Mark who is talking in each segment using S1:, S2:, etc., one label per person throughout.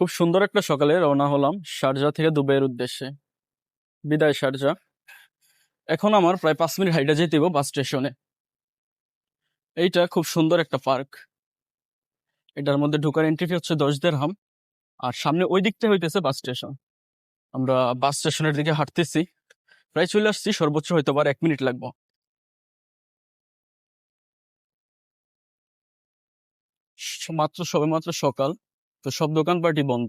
S1: খুব সুন্দর একটা সকালে রওনা হলাম শারজা থেকে দুবাইয়ের উদ্দেশ্যে। বিদায় শারজা এখন আমার প্রায় পাঁচ মিনিট হাইটে যেতে বাস স্টেশনে। এইটা খুব সুন্দর একটা পার্ক। এটার মধ্যে ঢোকার এন্ট্রি হচ্ছে দশ দেড়হাম আর সামনে ওই দিকটা হইতেছে বাস স্টেশন। আমরা বাস স্টেশনের দিকে হাঁটতেছি। প্রায় চলে আসছি, সর্বোচ্চ হয়তো আর এক মিনিট লাগবো। মাত্র সবে মাত্র সকাল। তো সব দোকানপাটই বন্ধ।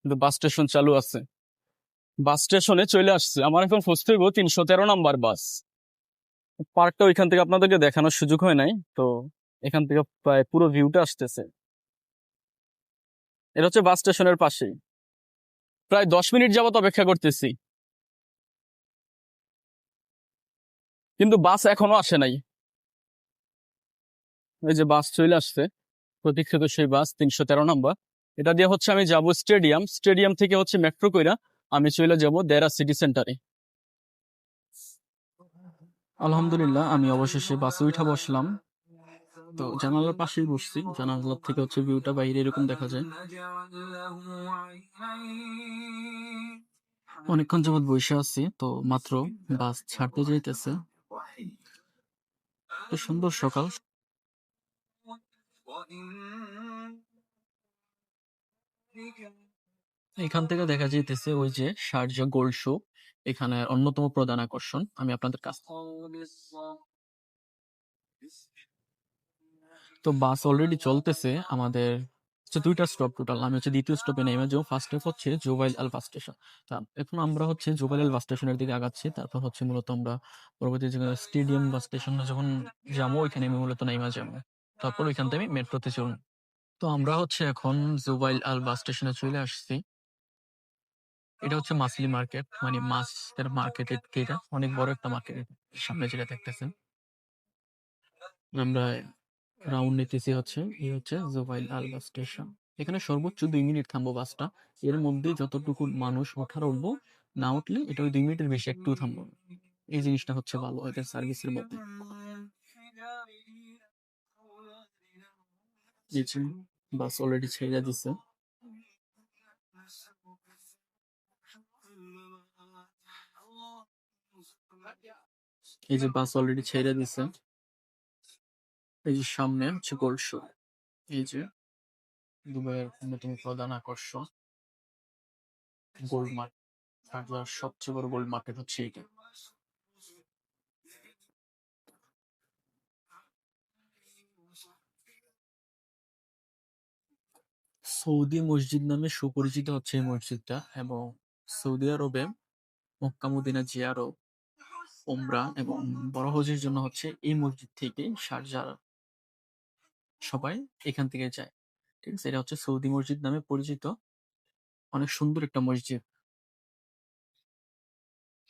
S1: কিন্তু বাস স্টেশন চালু আছে। বাস স্টেশনে চলে আসছে। আমার এখন খুঁজতে হইব তিনশো তেরো নাম্বার বাস। পার্কটা ওইখান থেকে আপনাদেরকে দেখানোর সুযোগ হয় নাই, তো এখান থেকে প্রায় পুরো ভিউটা আসতেছে। এটা হচ্ছে বাস স্টেশনের পাশেই। প্রায় দশ মিনিট যাবত অপেক্ষা করতেছি। কিন্তু বাস এখনও আসে নাই। ওই যে বাস চলে আসছে। প্রতীক্ষিত সেই বাস তিনশো তেরো নাম্বার। এটা দিয়ে হচ্ছে আমি যাব স্টেডিয়াম। স্টেডিয়াম থেকে হচ্ছে মেট্রো কইরা আমি চলে যাব দেরা সিটি সেন্টারে। আলহামদুলিল্লাহ, আমি অবশেষে বাসে উঠা বসলাম। তো জানালার পাশেই বসছি। জানালার থেকে হচ্ছে ভিউটা বাইরে এরকম দেখা যায়। অনেকক্ষণ যাবত বসে আছি, তো মাত্র বাস ছাড়তে যাইতেছে। সুন্দর সকাল। এখান থেকে দেখা যাইতেছে ওই যে শারজা গোল্ড শো, এখানে অন্যতম প্রধান আকর্ষণ। আমি আপনাদের কাছ তো বাস অলরেডি চলতেছে আমাদের দুইটা স্টপ টোটাল আমি হচ্ছে দ্বিতীয় স্টপে নেমে যাব। ফার্স্ট স্টপ হচ্ছে জোবাইল আল বাস স্টেশন তা এখন আমরা হচ্ছে জোবাইল আল বাস স্টেশনের দিকে আগাচ্ছি, তারপর হচ্ছে মূলত আমরা পরবর্তী যে স্টেডিয়াম বাস স্টেশনে যখন যাব, ওইখানে আমি মূলত নেমে যাব। তারপর ওইখান থেকে মেট্রোতে চলবো তো আমরা হচ্ছে এখন জুবাইল আল বাস স্টেশনে চলে আসছি। এটা হচ্ছে মাছলি মার্কেট। মানে মাছের মার্কেট এটা। অনেক বড় একটা মার্কেট সামনে যেটা দেখতেছেন। আমরা রাউন্ড নিতেছি হচ্ছে। এই হচ্ছে জুবাইল আল বাস স্টেশন এখানে সর্বোচ্চ দুই মিনিট থামবো বাসটা। এর মধ্যে যতটুকু মানুষ ওঠার উঠবো না উঠলে এটা ওই দুই মিনিটের বেশি একটু থামবো এই জিনিসটা হচ্ছে ভালো এদের সার্ভিসের মধ্যে। যে বাস অলরেডি ছেড়ে দিচ্ছে এই যে বাস অলরেডি ছেড়ে দিছে। এই যে সামনে হচ্ছে গোল্ড শো এই যে দুবাইয়ের অন্যতম প্রধান আকর্ষণ। গোল্ড মার্কেট সবচেয়ে বড় গোল্ড মার্কেট হচ্ছে এইটা। সৌদি মসজিদ নামে সুপরিচিত হচ্ছে এই মসজিদটা এবং সৌদি আরবে মক্কা মদিনা জিয়ারত ওমরা এবং বড় হজের জন্য হচ্ছে এই মসজিদ থেকে শারজার সবাই এখান থেকে যায়। ঠিক আছে, এটা হচ্ছে সৌদি মসজিদ নামে পরিচিত। অনেক সুন্দর একটা মসজিদ।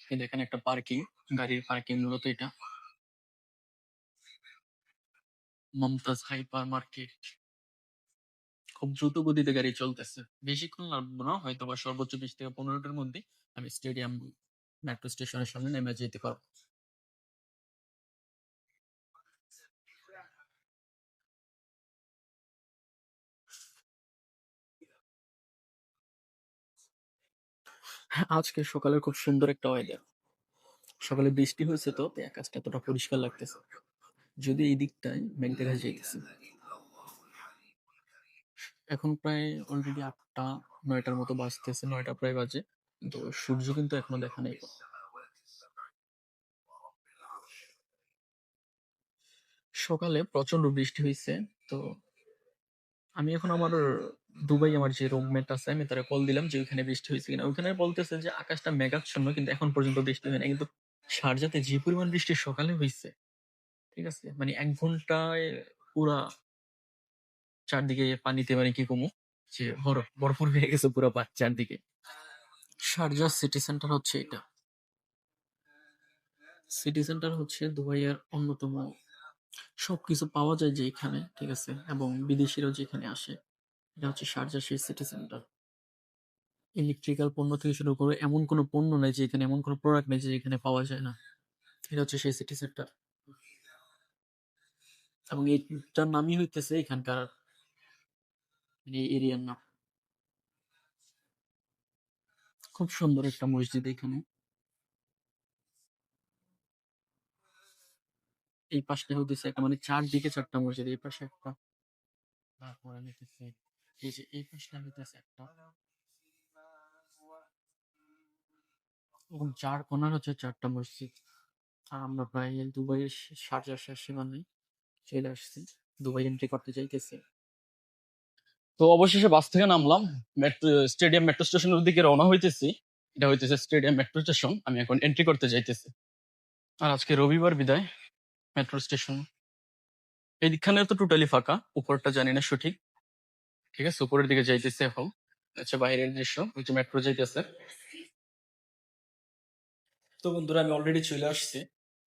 S1: এই দেখেন একটা পার্কিং, গাড়ির পার্কিং মূলত এটা। মমতাজ হাইপার মার্কেট খুব দ্রুত গতিতে গাড়ি চলতেছে। বেশিক্ষণ লাগবে না হয়তো বা সর্বোচ্চ বিশ থেকে পনেরো মিনিটের মধ্যে আমি স্টেডিয়াম মেট্রো স্টেশনের সামনে নেমে যেতে পারব। হ্যাঁ, আজকে সকালে খুব সুন্দর একটা ওয়েদার সকালে বৃষ্টি হয়েছে তো আকাশটা এতটা পরিষ্কার লাগতেছে যদি এই দিকটায় মেঘ দেখা যাইতেছে। এখন প্রায় অলরেডি আটটা, নয়টার মতো বাজতেছে, নয়টা প্রায় বাজে। তো সূর্য কিন্তু এখনও দেখা নেই। সকালে প্রচণ্ড বৃষ্টি হয়েছে তো আমি এখন আমার দুবাই আমার যে রুমমেট আছে, আমি তারা কল দিলাম যে ওইখানে বৃষ্টি হয়েছে কিনা। ওইখানে বলতেছে যে আকাশটা মেঘাচ্ছন্ন, কিন্তু এখন পর্যন্ত বৃষ্টি হয় না কিন্তু সারজাতে যে পরিমাণ বৃষ্টি সকালে হয়েছে ঠিক আছে? মানে এক ঘন্টায় পুরা চারদিকে পানিতে মানে কি কমু? যে বরফ বরফ হয়ে গেছে পুরো পা- চারদিকে। শারজা সিটি সেন্টার হচ্ছে এটা। সিটি সেন্টার হচ্ছে দুবাইয়ের অন্যতম। সবকিছু পাওয়া যায় যে এখানে, ঠিক আছে? এবং বিদেশিরাও যেখানে আসে, এটা হচ্ছে শারজা সেই সিটি সেন্টার। ইলেকট্রিক্যাল পণ্য থেকে শুরু করে এমন কোনো পণ্য নেই যে এখানে, এমন কোনো প্রোডাক্ট নেই যে এখানে পাওয়া যায় না। এটা হচ্ছে সেই সিটি সেন্টার। এবং এইটার নামই হইতেছে এখানকার মানে এরিয়ার নাম। খুব সুন্দর একটা মসজিদ এখানে। এই পাশটা হইতেছে একটা মানে চারদিকে চারটা মসজিদ, এই পাশে একটা। তারপরে হইতেছে। এই যে এই পাশটা হইতেছে একটা। চার কোনার হচ্ছে চারটা মসজিদ। আর আমরা প্রায় দুবাইয়ের সাজা শেষ সীমানায় চলে আসছি। দুবাই এন্ট্রি করতে চাইতেছি।
S2: তো অবশেষে বাস থেকে নামলাম। মেট্রো, স্টেডিয়াম, মেট্রো স্টেশনের দিকে রওনা হইতেছি। এটা হইতেছে স্টেডিয়াম, মেট্রো স্টেশন। আমি এখন এন্ট্রি করতে যাইতেছি। আর আজকে রবিবার বিদায়, মেট্রো স্টেশন। এইখানে তো টোটালি ফাঁকা, উপরটা জানি না সঠিক। ঠিক আছে, উপরের দিকে যাইতেছে এখন। আচ্ছা বাইরের দৃশ্য হচ্ছে মেট্রো যাইতেছে। তো বন্ধুরা, আমি অলরেডি চলে আসছি।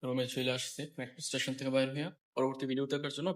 S2: রুমে চলে আসছি, মেট্রো স্টেশন থেকে বাইরে হয়ে পরবর্তী ভিডিও দেখার জন্য